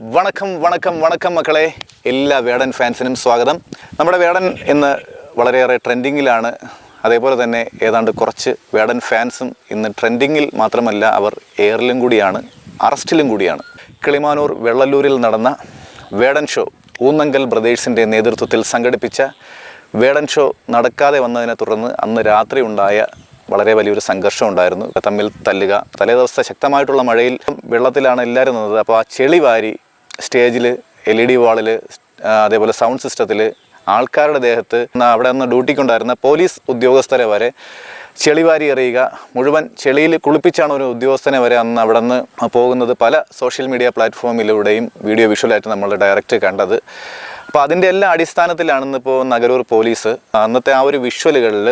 വണക്കം വണക്കം വണക്കം മക്കളെ. എല്ലാ വേടൻ ഫാൻസിനും സ്വാഗതം. നമ്മുടെ വേടൻ ഇന്ന് വളരെയേറെ ട്രെൻഡിങ്ങിലാണ്. അതേപോലെ തന്നെ ഏതാണ്ട് കുറച്ച് വേടൻ ഫാൻസും ഇന്ന് ട്രെൻഡിങ്ങിൽ മാത്രമല്ല അവർ എയറിലും കൂടിയാണ് അറസ്റ്റിലും കൂടിയാണ്. കിളിമാനൂർ വെള്ളല്ലൂരിൽ നടന്ന വേടൻ ഷോ ഊന്നങ്കൽ ബ്രദേഴ്സിന്റെ നേതൃത്വത്തിൽ സംഘടിപ്പിച്ച വേടൻ ഷോ നടക്കാതെ വന്നതിനെ തുടർന്ന് അന്ന് രാത്രി ഉണ്ടായ വളരെ വലിയൊരു സംഘർഷം ഉണ്ടായിരുന്നു. തമ്മിൽ തല്ലുക തലേ ദിവസത്തെ ശക്തമായിട്ടുള്ള മഴയിൽ വെള്ളത്തിലാണ് എല്ലാവരും നിന്നത്. അപ്പോൾ ആ ചെളി വാരി സ്റ്റേജിൽ എൽ ഇ ഡി വാളിൽ അതേപോലെ സൗണ്ട് സിസ്റ്റത്തിൽ ആൾക്കാരുടെ ദേഹത്ത് അവിടെ നിന്ന് ഡ്യൂട്ടിക്കുണ്ടായിരുന്ന പോലീസ് ഉദ്യോഗസ്ഥരെ വരെ ചെളിവാരി എറിയുക മുഴുവൻ ചെളിയിൽ കുളിപ്പിച്ചാണ് ഒരു ഉദ്യോഗസ്ഥനെ വരെ അന്ന് അവിടെ നിന്ന് പോകുന്നത് പല സോഷ്യൽ മീഡിയ പ്ലാറ്റ്ഫോമിലൂടെയും വീഡിയോ വിഷ്വലായിട്ട് നമ്മൾ ഡയറക്റ്റ് കണ്ടത്. അപ്പോൾ അതിന്റെ എല്ലാ അടിസ്ഥാനത്തിലാണ് ഇന്നിപ്പോൾ നഗരൂർ പോലീസ് അന്നത്തെ ആ ഒരു വിഷ്വലുകളിൽ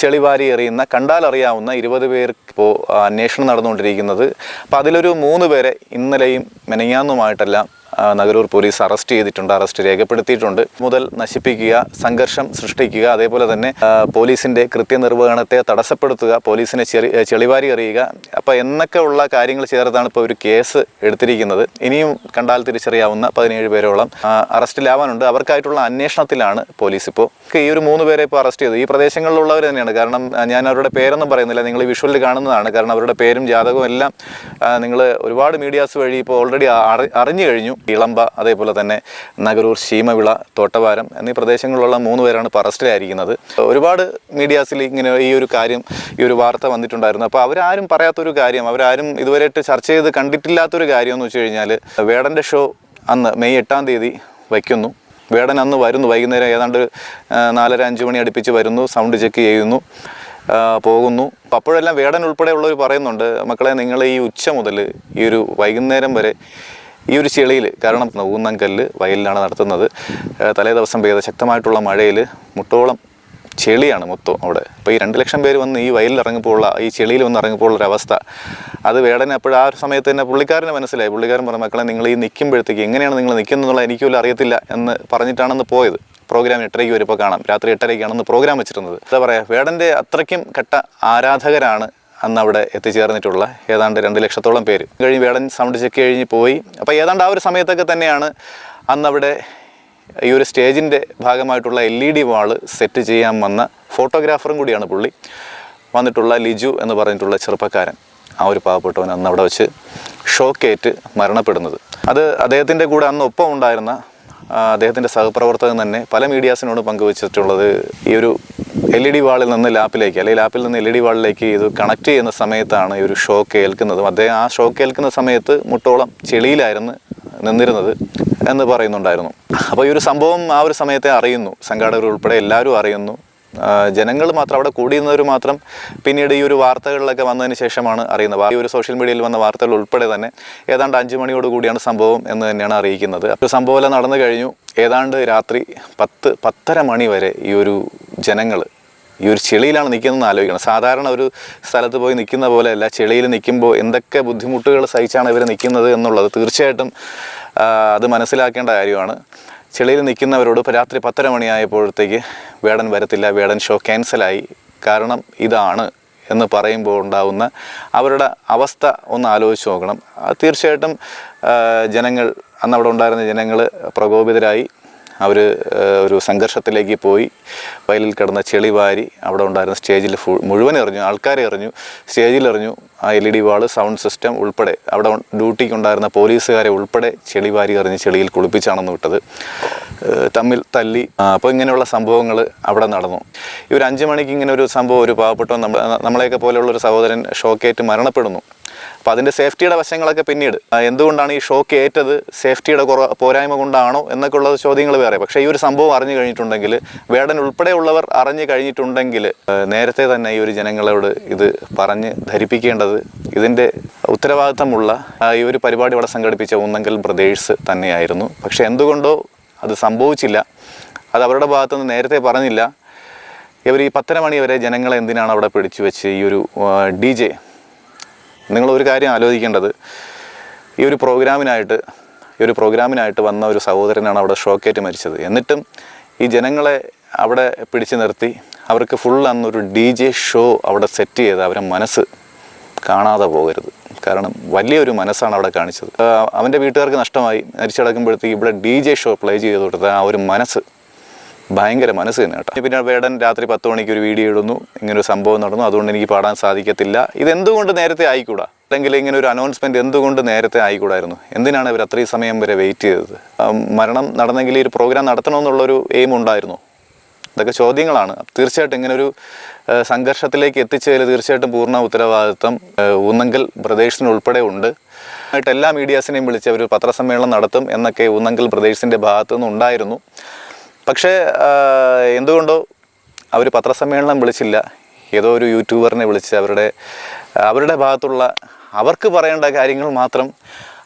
ചെളിവാരി എറിയുന്ന കണ്ടാലറിയാവുന്ന ഇരുപത് പേർ ഇപ്പോൾ അന്വേഷണം നടന്നുകൊണ്ടിരിക്കുന്നത്. അപ്പോൾ അതിലൊരു മൂന്ന് പേരെ ഇന്നലെയും മെനങ്ങാന്നുമായിട്ടെല്ലാം നഗരൂർ പോലീസ് അറസ്റ്റ് ചെയ്തിട്ടുണ്ട് അറസ്റ്റ് രേഖപ്പെടുത്തിയിട്ടുണ്ട്. മുതൽ നശിപ്പിക്കുക സംഘർഷം സൃഷ്ടിക്കുക അതേപോലെ തന്നെ പോലീസിന്റെ കൃത്യനിർവഹണത്തെ തടസ്സപ്പെടുത്തുക പോലീസിനെ ചെളിവാരി എറിയുക. അപ്പോൾ എന്നൊക്കെ ഉള്ള കാര്യങ്ങൾ ചേർത്താണ് ഇപ്പോൾ ഒരു കേസ് എടുത്തിരിക്കുന്നത്. ഇനിയും കണ്ടാൽ തിരിച്ചറിയാവുന്ന പതിനേഴ് പേരോളം അറസ്റ്റിലാവാനുണ്ട്. അവർക്കായിട്ടുള്ള അന്വേഷണത്തിലാണ് പോലീസ് ഇപ്പോൾ ഈ ഒരു മൂന്ന് പേരെ ഇപ്പോൾ അറസ്റ്റ് ചെയ്തു ഈ പ്രദേശങ്ങളിലുള്ളവർ തന്നെയാണ്. കാരണം ഞാൻ അവരുടെ പേരൊന്നും പറയുന്നില്ല. നിങ്ങൾ വിഷ്വലിൽ കാണുന്നതാണ്. കാരണം അവരുടെ പേരും ജാതകവും എല്ലാം നിങ്ങൾ ഒരുപാട് മീഡിയാസ് വഴി ഇപ്പോൾ ഓൾറെഡി അറിഞ്ഞു കഴിഞ്ഞു. ഇളമ്പ അതേപോലെ തന്നെ നഗരൂർ ശീമവിള തോട്ടവാരം എന്നീ പ്രദേശങ്ങളിലുള്ള മൂന്ന് പേരാണ് ഇപ്പോൾ അറസ്റ്റിലായിരിക്കുന്നത് ഒരുപാട് മീഡിയാസിൽ ഇങ്ങനെ ഈ ഒരു കാര്യം ഈ ഒരു വാർത്ത വന്നിട്ടുണ്ടായിരുന്നു. അപ്പോൾ അവരാരും പറയാത്തൊരു കാര്യം അവരാരും ഇതുവരെയായിട്ട് ചർച്ച ചെയ്ത് കണ്ടിട്ടില്ലാത്തൊരു കാര്യം എന്ന് വെച്ച് കഴിഞ്ഞാൽ വേടന്റെ ഷോ അന്ന് മെയ് എട്ടാം തീയതി വയ്ക്കുന്നു. വേടൻ അന്ന് വരുന്നു വൈകുന്നേരം ഏതാണ്ട് നാലര അഞ്ച് മണി അടുപ്പിച്ച് വരുന്നു സൗണ്ട് ചെക്ക് ചെയ്യുന്നു പോകുന്നു. അപ്പോഴെല്ലാം വേടൻ ഉൾപ്പെടെയുള്ളവർ പറയുന്നുണ്ട് മക്കളെ നിങ്ങൾ ഈ ഉച്ച മുതൽ ഈ ഒരു വൈകുന്നേരം വരെ ഈ ഒരു ചെളിയിൽ കാരണം ഊന്നങ്കല്ല് വയലിലാണ് നടത്തുന്നത്. തലേ ദിവസം പെയ്ത ശക്തമായിട്ടുള്ള മഴയിൽ മുട്ടോളം ചെളിയാണ് മൊത്തം അവിടെ. അപ്പോൾ ഈ രണ്ട് ലക്ഷം പേര് വന്ന് ഈ വയലിൽ ഇറങ്ങിപ്പോൾ ഉള്ള ഈ ചെളിയിൽ വന്ന് ഇറങ്ങിപ്പോൾ ഒരു അവസ്ഥ. അത് വേടനെ അപ്പോൾ ആ ഒരു സമയത്ത് തന്നെ പുള്ളിക്കാരന് മനസ്സിലായി. പുള്ളിക്കാരൻ പറഞ്ഞ മക്കളെ നിങ്ങൾ ഈ നിൽക്കുമ്പോഴത്തേക്ക് എങ്ങനെയാണ് നിങ്ങൾ നിൽക്കുന്നതെന്നുള്ള എനിക്ക് പോലും അറിയത്തില്ല എന്ന് പറഞ്ഞിട്ടാണെന്ന് പോയത്. പ്രോഗ്രാം എട്ടരയ്ക്ക് വരുമ്പോൾ കാണാം. രാത്രി എട്ടരയ്ക്കാണെന്ന് പ്രോഗ്രാം വെച്ചിരുന്നത്. എന്താ പറയുക വേടന്റെ അത്രയ്ക്കും കെട്ട ആരാധകരാണ് അന്ന് അവിടെ എത്തിച്ചേർന്നിട്ടുള്ള ഏതാണ്ട് രണ്ട് ലക്ഷത്തോളം പേര്. കഴിഞ്ഞ് വേടൻ സൗണ്ട് ചെക്ക് കഴിഞ്ഞ് പോയി. അപ്പോൾ ഏതാണ്ട് ആ ഒരു സമയത്തൊക്കെ തന്നെയാണ് അന്നവിടെ ഈ ഒരു സ്റ്റേജിന്റെ ഭാഗമായിട്ടുള്ള L E D wall set ചെയ്യാൻ വന്ന ഫോട്ടോഗ്രാഫറും കൂടിയാണ് പുള്ളി. വന്നിട്ടുള്ള ലിജു എന്ന് പറഞ്ഞിട്ടുള്ള ചെറുപ്പക്കാരൻ ആ ഒരു പാവപ്പെട്ടവൻ അന്ന് അവിടെ വെച്ച് ഷോക്കേറ്റ് മരണപ്പെടുന്നത്. അത് അദ്ദേഹത്തിന്റെ കൂടെ അന്ന് ഒപ്പം ഉണ്ടായിരുന്ന അദ്ദേഹത്തിന്റെ സഹപ്രവർത്തകൻ തന്നെ പല മീഡിയാസിനോട് പങ്കുവച്ചിട്ടുള്ളത് ഈ ഒരു എൽ ഇ ഡി വാളിൽ നിന്ന് ലാപ്പിലേക്ക് അല്ലെങ്കിൽ ലാപ്പിൽ നിന്ന് എൽ ഇ ഡി വാളിലേക്ക് ഇത് കണക്ട് ചെയ്യുന്ന സമയത്താണ് ഈ ഒരു ഷോക്ക് ഏൽക്കുന്നതും അദ്ദേഹം ആ ഷോക്ക് ഏൽക്കുന്ന സമയത്ത് മുട്ടോളം ചെളിയിലായിരുന്നു നിന്നിരുന്നത് എന്ന് പറയുന്നുണ്ടായിരുന്നു. അപ്പോൾ ഈ ഒരു സംഭവം ആ ഒരു സമയത്തെ അറിയുന്നു. സംഘാടകർ ഉൾപ്പെടെ എല്ലാവരും അറിയുന്നു. ജനങ്ങൾ മാത്രം അവിടെ കൂടിയിരുന്നവർ മാത്രം പിന്നീട് ഈ ഒരു വാർത്തകളിലൊക്കെ വന്നതിന് ശേഷമാണ് അറിയുന്നത്. ഈ ഒരു സോഷ്യൽ മീഡിയയിൽ വന്ന വാർത്തകൾ ഉൾപ്പെടെ തന്നെ ഏതാണ്ട് അഞ്ച് മണിയോട് കൂടിയാണ് സംഭവം എന്ന് തന്നെയാണ് അറിയിക്കുന്നത്. ഒരു സംഭവം എല്ലാം നടന്നു കഴിഞ്ഞു. ഏതാണ്ട് രാത്രി പത്ത് പത്തര മണി വരെ ഈ ഒരു ജനങ്ങൾ ഈ ഒരു ചെളിയിലാണ് നിൽക്കുന്നതെന്ന് ആലോചിക്കണം. സാധാരണ ഒരു സ്ഥലത്ത് പോയി നിൽക്കുന്ന പോലെയല്ല ചെളിയിൽ നിൽക്കുമ്പോൾ എന്തൊക്കെ ബുദ്ധിമുട്ടുകൾ സഹിച്ചാണ് ഇവർ നിൽക്കുന്നത് എന്നുള്ളത് തീർച്ചയായിട്ടും അത് മനസ്സിലാക്കേണ്ട കാര്യമാണ്. ചെളിയിൽ നിൽക്കുന്നവരോട് രാത്രി പത്തര മണിയായപ്പോഴത്തേക്ക് വേടൻ വരത്തില്ല വേടൻ ഷോ ക്യാൻസലായി. കാരണം ഇതാണ് എന്ന് പറയുമ്പോൾ ഉണ്ടാവുന്ന അവരുടെ അവസ്ഥ ഒന്ന് ആലോചിച്ച് നോക്കണം. തീർച്ചയായിട്ടും ജനങ്ങൾ അന്ന് അവിടെ ഉണ്ടായിരുന്ന ജനങ്ങൾ പ്രകോപിതരായി. അവർ ഒരു സംഘർഷത്തിലേക്ക് പോയി. വയലിൽ കിടന്ന ചെളി വാരി അവിടെ ഉണ്ടായിരുന്ന സ്റ്റേജിൽ ഫുൾ മുഴുവൻ എറിഞ്ഞു. ആൾക്കാരെ എറിഞ്ഞു. സ്റ്റേജിൽ എറിഞ്ഞു. ആ L E D wall sound system ഉൾപ്പെടെ അവിടെ ഡ്യൂട്ടിക്ക് ഉണ്ടായിരുന്ന പോലീസുകാരെ ഉൾപ്പെടെ ചെളി വാരി എറിഞ്ഞ് ചെളിയിൽ കുളിപ്പിച്ചാണെന്ന് വിട്ടത്. തമ്മിൽ തല്ലി. അപ്പോൾ ഇങ്ങനെയുള്ള സംഭവങ്ങൾ അവിടെ നടന്നു. ഇവർ അഞ്ച് മണിക്ക് ഇങ്ങനെ ഒരു സംഭവം ഒരു പാവപ്പെട്ട നമ്മൾ നമ്മളെയൊക്കെ പോലെയുള്ള ഒരു സഹോദരൻ ഷോക്കേറ്റ് മരണപ്പെടുന്നു. അപ്പോൾ അതിന്റെ സേഫ്റ്റിയുടെ വശങ്ങളൊക്കെ പിന്നീട് എന്തുകൊണ്ടാണ് ഈ ഷോക്ക് ഏറ്റത്? സേഫ്റ്റിയുടെ കുറ പോരായ്മ കൊണ്ടാണോ എന്നൊക്കെ ഉള്ള ചോദ്യങ്ങൾ വേറെ. പക്ഷേ ഈ ഒരു സംഭവം അറിഞ്ഞു കഴിഞ്ഞിട്ടുണ്ടെങ്കിൽ വേടൻ ഉൾപ്പെടെയുള്ളവർ അറിഞ്ഞു കഴിഞ്ഞിട്ടുണ്ടെങ്കിൽ നേരത്തെ തന്നെ ഈ ഒരു ജനങ്ങളോട് ഇത് പറഞ്ഞ് ധരിപ്പിക്കേണ്ടത് ഇതിന്റെ ഉത്തരവാദിത്തമുള്ള ഈ ഒരു പരിപാടി ഇവിടെ സംഘടിപ്പിച്ച ഒന്നെങ്കിൽ ബ്രദേഴ്സ് തന്നെയായിരുന്നു. പക്ഷേ എന്തുകൊണ്ടോ അത് സംഭവിച്ചില്ല. അത് അവരുടെ ഭാഗത്തുനിന്ന് നേരത്തെ പറഞ്ഞില്ല. ഇവർ ഈ പത്തര മണി വരെ ജനങ്ങളെ എന്തിനാണ് അവിടെ പിടിച്ചു വെച്ച് ഈ ഒരു ഡി ജെ നിങ്ങൾ ഒരു കാര്യം ആലോചിക്കേണ്ടത്. ഈ ഒരു പ്രോഗ്രാമിനായിട്ട് ഈ ഒരു പ്രോഗ്രാമിനായിട്ട് വന്ന ഒരു സഹോദരനാണ് അവിടെ ഷോക്കേറ്റ് മരിച്ചത്. എന്നിട്ടും ഈ ജനങ്ങളെ അവിടെ പിടിച്ചു നിർത്തി അവർക്ക് ഫുൾ അന്നൊരു ഡി ജെ ഷോ അവിടെ സെറ്റ് ചെയ്ത് അവരെ മനസ്സ് കാണാതെ പോകരുത്. കാരണം വലിയൊരു മനസ്സാണ് അവിടെ കാണിച്ചത്. അവന്റെ വീട്ടുകാർക്ക് നഷ്ടമായി. മരിച്ചടക്കുമ്പോഴത്തേക്ക് ഇവിടെ ഡി ജെ ഷോ പ്ലേ ചെയ്ത് കൊടുത്ത ആ ഒരു മനസ്സ് ഭയങ്കര മനസ്സ് തന്നെ കേട്ടോ. പിന്നെ വേടൻ രാത്രി പത്ത് മണിക്ക് ഒരു വീഡിയോ ഇടുന്നു. ഇങ്ങനെ ഒരു സംഭവം നടന്നു. അതുകൊണ്ട് എനിക്ക് പാടാൻ സാധിക്കത്തില്ല. ഇത് എന്തുകൊണ്ട് നേരത്തെ ആയിക്കൂടാ? അല്ലെങ്കിൽ ഇങ്ങനെ ഒരു അനൗൺസ്മെന്റ് എന്തുകൊണ്ട് നേരത്തെ ആയിക്കൂടായിരുന്നു? എന്തിനാണ് ഇവർ അത്രയും സമയം വരെ വെയിറ്റ് ചെയ്തത്? മരണം നടന്നെങ്കിൽ ഈ ഒരു പ്രോഗ്രാം നടത്തണമെന്നുള്ളൊരു എയിം ഉണ്ടായിരുന്നു? ഇതൊക്കെ ചോദ്യങ്ങളാണ്. തീർച്ചയായിട്ടും ഇങ്ങനെ ഒരു സംഘർഷത്തിലേക്ക് എത്തിച്ചതിൽ തീർച്ചയായിട്ടും പൂർണ ഉത്തരവാദിത്വം ഊന്നങ്കൽ ബ്രദേഴ്സിന് ഉൾപ്പെടെ ഉണ്ട്. ആയിട്ട് എല്ലാ മീഡിയാസിനെയും വിളിച്ച് അവർ പത്രസമ്മേളനം നടത്തും എന്നൊക്കെ ഊന്നങ്കൽ ബ്രദേഴ്സിന്റെ ഭാഗത്തു നിന്നുണ്ടായിരുന്നു പക്ഷേ എന്തുകൊണ്ടോ അവർ പത്രസമ്മേളനം വിളിച്ചില്ല. ഏതോ ഒരു യൂട്യൂബറിനെ വിളിച്ച് അവരുടെ അവരുടെ ഭാഗത്തുള്ള അവർക്ക് പറയേണ്ട കാര്യങ്ങൾ മാത്രം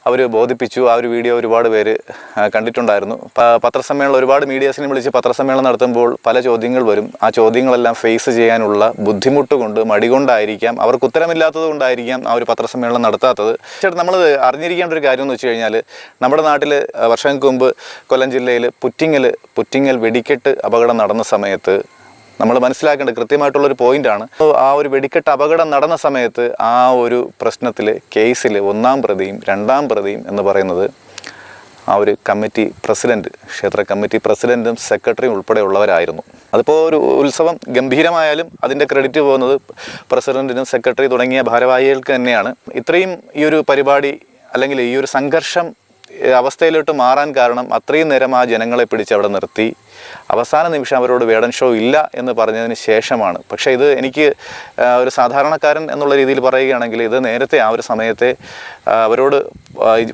അവർ ബോധിപ്പിച്ചു. ആ ഒരു വീഡിയോ ഒരുപാട് പേര് കണ്ടിട്ടുണ്ടായിരുന്നു. പത്രസമ്മേളനം ഒരുപാട് മീഡിയാസിനെ വിളിച്ച് പത്രസമ്മേളനം നടത്തുമ്പോൾ പല ചോദ്യങ്ങൾ വരും. ആ ചോദ്യങ്ങളെല്ലാം ഫേസ് ചെയ്യാനുള്ള ബുദ്ധിമുട്ട് കൊണ്ട് മടി കൊണ്ടായിരിക്കാം. അവർക്ക് ഉത്തരമില്ലാത്തത് കൊണ്ടായിരിക്കാം ആ ഒരു പത്രസമ്മേളനം നടത്താത്തത്. ചേട്ടാ നമ്മൾ അറിഞ്ഞിരിക്കേണ്ട ഒരു കാര്യം എന്ന് വെച്ച് കഴിഞ്ഞാൽ നമ്മുടെ നാട്ടിൽ വർഷങ്ങൾക്ക് മുമ്പ് കൊല്ലം ജില്ലയിൽ പുറ്റിങ്ങൽ പുറ്റിങ്ങൽ വെടിക്കെട്ട് അപകടം നടന്ന സമയത്ത് നമ്മൾ മനസ്സിലാക്കേണ്ട കൃത്യമായിട്ടുള്ളൊരു പോയിന്റാണ്. ആ ഒരു വെടിക്കെട്ട് അപകടം നടന്ന സമയത്ത് ആ ഒരു പ്രശ്നത്തിൽ കേസിൽ ഒന്നാം പ്രതിയും രണ്ടാം പ്രതിയും എന്ന് പറയുന്നത് ആ ഒരു കമ്മിറ്റി പ്രസിഡന്റ് ക്ഷേത്ര കമ്മിറ്റി പ്രസിഡന്റും സെക്രട്ടറിയും ഉൾപ്പെടെയുള്ളവരായിരുന്നു. അതിപ്പോൾ ഒരു ഉത്സവം ഗംഭീരമായാലും അതിന്റെ ക്രെഡിറ്റ് പോകുന്നത് പ്രസിഡന്റിനും സെക്രട്ടറി തുടങ്ങിയ ഭാരവാഹികൾക്ക് തന്നെയാണ്. ഇത്രയും ഈ ഒരു പരിപാടി അല്ലെങ്കിൽ ഈ ഒരു സംഘർഷം അവസ്ഥയിലോട്ട് മാറാൻ കാരണം അത്രയും നേരം ആ ജനങ്ങളെ പിടിച്ച് അവിടെ നിർത്തി. അവസാന നിമിഷം അവരോട് വേടൻ ഷോ ഇല്ല എന്ന് പറഞ്ഞതിന് ശേഷമാണ്. പക്ഷേ ഇത് എനിക്ക് ഒരു സാധാരണക്കാരൻ എന്നുള്ള രീതിയിൽ പറയുകയാണെങ്കിൽ ഇത് നേരത്തെ ആ ഒരു സമയത്തെ അവരോട്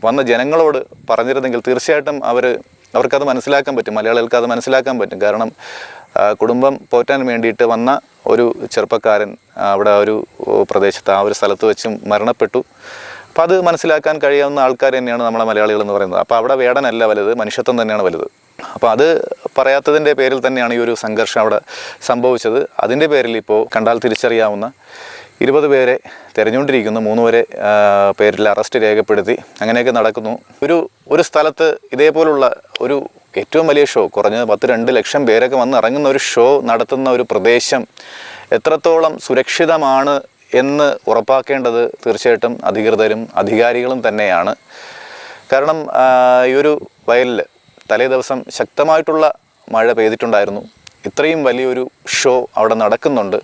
വന്ന ജനങ്ങളോട് പറഞ്ഞിരുന്നെങ്കിൽ തീർച്ചയായിട്ടും അവർ അവർക്കത് മനസ്സിലാക്കാൻ പറ്റും. മലയാളികൾക്ക് അത് മനസ്സിലാക്കാൻ പറ്റും. കാരണം കുടുംബം പോറ്റാൻ വേണ്ടിയിട്ട് വന്ന ഒരു ചെറുപ്പക്കാരൻ അവിടെ ഒരു പ്രദേശത്ത് ആ ഒരു സ്ഥലത്ത് വെച്ചും മരണപ്പെട്ടു. അപ്പം അത് മനസ്സിലാക്കാൻ കഴിയാവുന്ന ആൾക്കാർ തന്നെയാണ് നമ്മളെ മലയാളികൾ എന്ന് പറയുന്നത്. അപ്പോൾ അവിടെ വേടനല്ല വലുത് മനുഷ്യത്വം തന്നെയാണ് വലുത്. അപ്പോൾ അത് പറയാത്തതിന്റെ പേരിൽ തന്നെയാണ് ഈ ഒരു സംഘർഷം അവിടെ സംഭവിച്ചത്. അതിന്റെ പേരിൽ ഇപ്പോൾ കണ്ടാൽ തിരിച്ചറിയാവുന്ന ഇരുപത് പേരെ തിരഞ്ഞുകൊണ്ടിരിക്കുന്നു. മൂന്ന് പേരെ പേരിൽ അറസ്റ്റ് രേഖപ്പെടുത്തി. അങ്ങനെയൊക്കെ നടക്കുന്നു. ഒരു ഒരു സ്ഥലത്ത് ഇതേപോലുള്ള ഒരു ഏറ്റവും വലിയ ഷോ കുറഞ്ഞത് പത്ത് രണ്ട് ലക്ഷം പേരൊക്കെ വന്ന് ഇറങ്ങുന്ന ഒരു ഷോ നടത്തുന്ന ഒരു പ്രദേശം എത്രത്തോളം സുരക്ഷിതമാണ് എന്ന് ഉറപ്പാക്കേണ്ടത് തീർച്ചയായിട്ടും അധികൃതരും അധികാരികളും തന്നെയാണ്. കാരണം ഈ ഒരു വയലിൽ തലേ ദിവസം ശക്തമായിട്ടുള്ള മഴ പെയ്തിട്ടുണ്ടായിരുന്നു. ഇത്രയും വലിയൊരു ഷോ അവിടെ നടക്കുന്നുണ്ട്.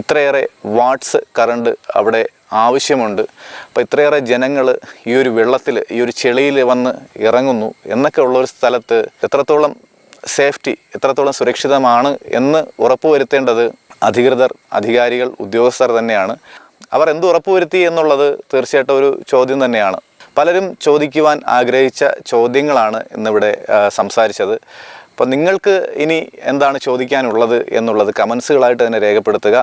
ഇത്രയേറെ വാട്സ് കറണ്ട് അവിടെ ആവശ്യമുണ്ട്. അപ്പോൾ ഇത്രയേറെ ജനങ്ങൾ ഈ ഒരു വെള്ളത്തിൽ ഈ ഒരു ചെളിയിൽ വന്ന് ഇറങ്ങുന്നു. എന്നൊക്കെ ഉള്ള ഒരു സ്ഥലത്ത് എത്രത്തോളം സേഫ്റ്റി എത്രത്തോളം സുരക്ഷിതമാണ് എന്ന് ഉറപ്പുവരുത്തേണ്ടത് അധികൃതർ അധികാരികൾ ഉദ്യോഗസ്ഥർ തന്നെയാണ്. അവർ എന്ത് ഉറപ്പുവരുത്തി എന്നുള്ളത് തീർച്ചയായിട്ടും ഒരു ചോദ്യം തന്നെയാണ്. പലരും ചോദിക്കുവാൻ ആഗ്രഹിച്ച ചോദ്യങ്ങളാണ് ഇന്നിവിടെ സംസാരിച്ചത്. അപ്പോൾ നിങ്ങൾക്ക് ഇനി എന്താണ് ചോദിക്കാനുള്ളത് എന്നുള്ളത് കമൻസുകളായിട്ട് തന്നെ രേഖപ്പെടുത്തുക.